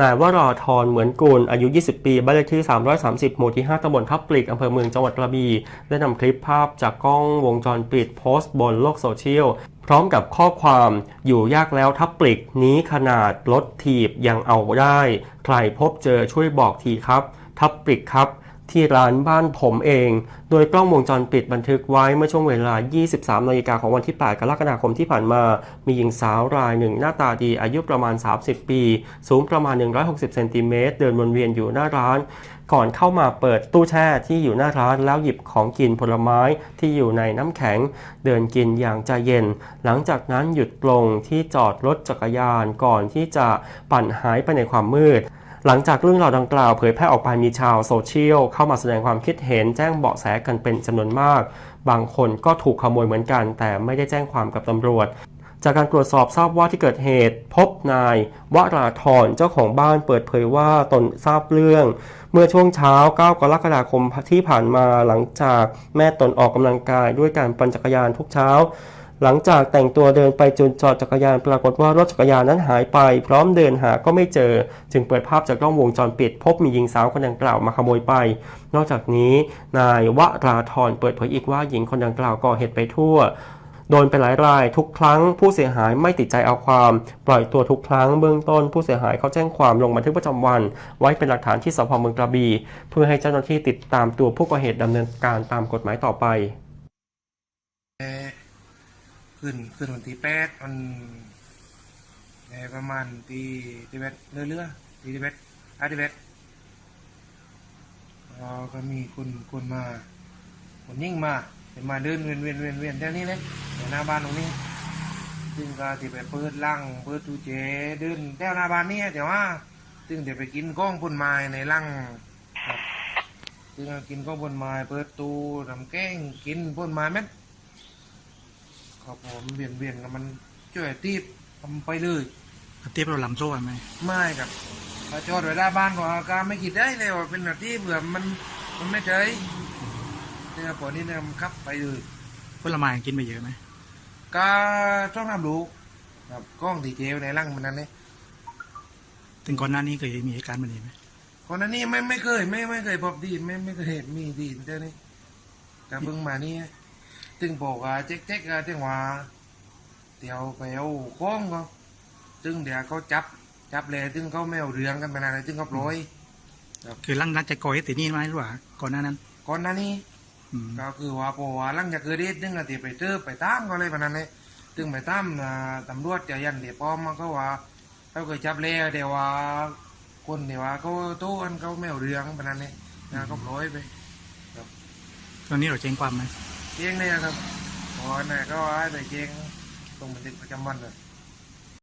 นายวรอทรเหมือนกุลอายุ 20 ปี บ้านเลขที่ 330 หมู่ที่ 5ตำบลทับปลิกอำเภอเมืองจังหวัดกระบี่ได้นำคลิปภาพจากกล้องวงจรปิดโพสต์บนโลกโซเชียล พร้อมกับข้อความอยู่ยากแล้วทับปลิกนี้ขนาดรถถีบยังเอาได้ ใครพบเจอช่วยบอกทีครับ ทับปลิกครับ ที่ร้านบ้านผมเอง โดยกล้องวงจรปิดบันทึกไว้เมื่อช่วงเวลา 23นาฬิกาของวันที่ 8 กรกฎาคมที่ผ่านมา มีหญิงสาวรายหนึ่งหน้าตาดีอายุประมาณ 30 ปี สูงประมาณ 160เซนติเมตรเดินวนเวียนอยู่หน้าร้าน ก่อนเข้ามาเปิดตู้แช่ที่อยู่หน้าร้านแล้วหยิบของกินผลไม้ที่อยู่ในน้ำแข็ง เดินกินอย่างใจเย็น หลังจากนั้นหยุดลงที่จอดรถจักรยานก่อนที่จะปั่นหายไปในความมืด หลังจากเรื่องราวดังกล่าวเผยแพร่ออกไปมีชาวโซเชียลเข้ามาแสดงความคิดเห็นแจ้งเบาะแสกันเป็นจำนวนมาก บางคนก็ถูกขโมยเหมือนกัน แต่ไม่ได้แจ้งความกับตำรวจ จากการตรวจสอบทราบว่าที่เกิดเหตุ พบนายวราธรเจ้าของบ้านเปิดเผยว่าตนทราบเรื่อง เมื่อช่วงเช้า 9 กรกฎาคมที่ผ่านมาหลังจากแม่ตนออกกำลังกายด้วยการปั่นจักรยานทุกเช้า หลังจากแต่งตัวเดินไปจนจอดจักรยานปรากฏว่ารถจักรยานนั้นหายไป พร้อมเดินหาก็ไม่เจอ จึงเปิดภาพจากกล้องวงจรปิด พบมีหญิงสาวคนดังกล่าวมาขโมยไป นอกจากนี้ นายวราธรเปิดเผยอีกว่าหญิงคนดังกล่าวก่อเหตุไปทั่วโดนไปหลายรายทุกครั้งผู้เสียหายไม่ติดใจเอาความ ปล่อยตัวทุกครั้งเบื้องต้นผู้เสียหายเขาแจ้งความลงบันทึกประจำวัน ไว้เป็นหลักฐานที่สพเมืองกระบี่เพื่อให้เจ้าหน้าที่ติดตามตัวผู้ก่อเหตุดำเนินการตามกฎหมายต่อไป ขึ้นขึ้นวันที่แปดมันแอร์ประมาณตีตีเวทเรื่อยๆตีเวทอาตีเวทเราก็มีคนคนมาคนยิ่งมาเห็นมาเดินเวียนเวียนเวียนเวียนแถวนี้เลยแถวหน้าบ้านตรงนี้ซึ่งก็ที่ไปเปิดลังเปิดตู้เจเดินแถวหน้าบ้านนี่แต่ว่าซึ่งเดี๋ยวไปกินก้องพ่นไม้ในลังซึ่งกินก้องพ่นไม้เปิดตู้ทำแกงกินพ่นไม้เม็ด ครับผมเวียนเวียนกับมันช่วยตีบทำไปเลยเทียบเราลำโซ่ไหมไม่ครับพอจอดไว้หน้าบ้านของอาการไม่คิดได้เลยว่าเป็นแบบที่เบื่อมันมันไม่เฉยเนี่ยพอนี้เนี่ยมันขับไปเลยผลไม้กินไปเยอะไหมก็ต้องทำรู้ครับกล้องตีเจลในร่างมันนั้นเนี่ยถึงก่อนหน้านี้เคยมีเหตุการณ์แบบนี้ไหมคนนั้นนี่ไม่ไม่เคย ไม่ไม่เคยพบดีไม่ไม่เคยเห็นมีดีเท่านี้แต่เพิ่งมานี่ ตึงบอกว่าเจ๊กเจ๊กๆอะตึงว่าเดี๋ยวไปเอากล้องเขาตึงเดี๋ยวเขาจับจับเลยตึงเขาไม่เอาเรื่องกันไปนานเลยตึงเขาปล่อยคือหลังรักจะก่อเหตุนี้ไหมหรือว่าก่อนหน้านั้น ก่อนหน้านี้อืมก็คือว่าพอว่าหลังจากเกิดเหตุตึงก็ตีไปเจอไปตามก็เลยแบบนั้นเลยตึงไปตามอ่าตำรวจจะยันเดี๋ยวป้อมมันก็ว่าเขาเคยจับเลยเดี๋ยวว่าคนเดี๋ยวว่าเขาโต้อันเขาไม่เอาเรื่องแบบนั้นเลยนะเขาปล่อยไปตอนนี้เราแจ้งความไหม เก่งเนี่ยครับพอเนี่ยก็ว่าแต่เก่งตรงบันทึกประจำวันเลย